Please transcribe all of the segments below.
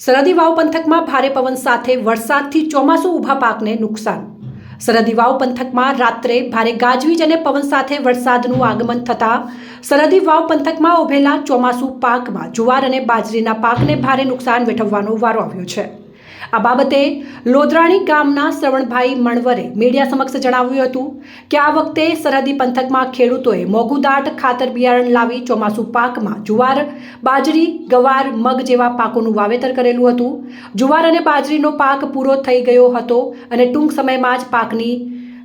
સરહદી વાવ પંથકમાં ભારે પવન સાથે વરસાદથી ચોમાસું ઊભા પાકને નુકસાન. સરહદી વાવ પંથકમાં રાત્રે ભારે ગાજવીજ અને પવન સાથે વરસાદનું આગમન થતાં સરહદી વાવ પંથકમાં ઉભેલા ચોમાસું પાકમાં જુવાર અને બાજરીના પાકને ભારે નુકસાન વેઠવવાનો વારો આવ્યો છે. આ બાબતે લોધરાણી ગામના શ્રવણભાઈ મણવરે મીડિયા સમક્ષ જણાવ્યું હતું કે આ વખતે સરહદી પંથકમાં ખેડૂતોએ મોઘુદાટ ખાતર બિયારણ લાવી ચોમાસું પાકમાં જુવાર, બાજરી, ગવાર, મગ જેવા પાકોનું વાવેતર કરેલું હતું. જુવાર અને બાજરીનો પાક પૂરો થઈ ગયો હતો અને ટૂંક સમયમાં જ પાકની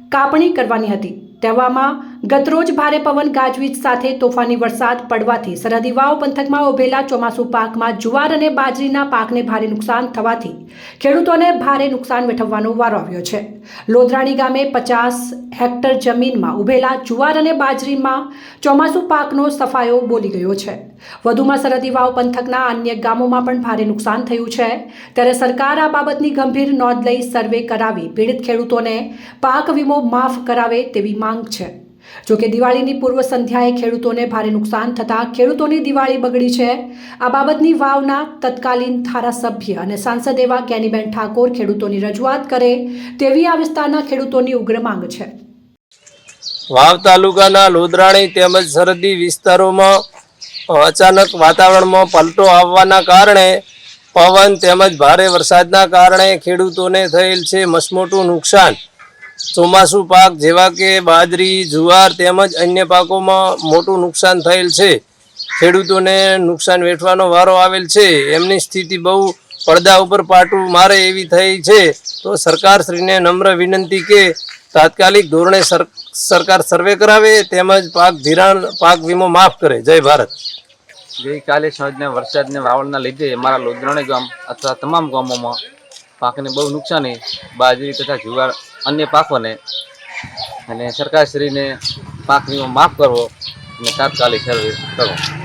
કાપણી કરવાની હતી. તેવામાં ગતરોજ ભારે પવન ગાજવીજ સાથે તોફાની વરસાદ પડવાથી સરહદી વાવ પંથકમાં ઉભેલા ચોમાસુ પાકમાં જુવાર અને બાજરીના પાકને ભારે નુકસાન થવાથી ખેડૂતોને ભારે નુકસાન વેઠવવાનો વારો આવ્યો છે. લોધરાણી ગામે પચાસ હેક્ટર જમીનમાં ઉભેલા જુવાર અને બાજરીમાં ચોમાસુ પાકનો સફાયો બોલી ગયો છે. વધુમાં સરહદી વાવ પંથકના અન્ય ગામોમાં પણ ભારે નુકસાન થયું છે. ત્યારે સરકાર આ બાબતની ગંભીર નોંધ લઈ સર્વે કરાવી પીડિત ખેડૂતોને પાક વીમો માફ કરાવે તેવી માંગ છે. જોકે દિવાળીની પૂર્વ સંધ્યાએ ખેડૂતોને ભારે નુકસાન થતાં ખેડૂતોની દિવાળી બગડી છે. આ બાબતની વાવના તત્કાલીન ધારાસભ્ય અને સાંસદ એવા જ્ઞાનીબેન ઠાકોર ખેડૂતોની રજૂઆત કરે તેવી આ વિસ્તારના ખેડૂતોની ઉગ્ર માંગ છે. વાવ તાલુકાના લોધરાણી તેમજ સરહદી વિસ્તારોમાં અચાનક વાતાવરણમાં પલટો આવવાના કારણે પવન તેમજ ભારે વરસાદના કારણે ખેડૂતોને થયેલ છે મસમોટું નુકસાન. ચોમાસુ પાક જેવા કે બાજરી, જુવાર તેમજ અન્ય પાકોમાં મોટું નુકસાન થયેલ છે. ખેડૂતોને નુકસાન વેઠવાનો વારો આવેલ છે. એમની સ્થિતિ બહુ પડદા ઉપર પાટું મારે એવી થઈ છે. તો સરકારશ્રીને નમ્ર વિનંતી કે તાત્કાલિક ધોરણે સર- સરકાર સર્વે કરાવે તેમજ પાક ધિરાણ, પાક વીમો માફ કરે. જય ભારત. ગઈકાલે સાંજના વરસાદને વાવળના લીધે અમારા લોધરાણી ગામ અથવા તમામ ગામોમાં પાકને બહુ નુકસાની, બાજરી તથા જુવાર, અન્ય પાકોને. અને સરકારશ્રીને પાક માફ કરવો અને તાત્કાલિક સર્વે કરવો.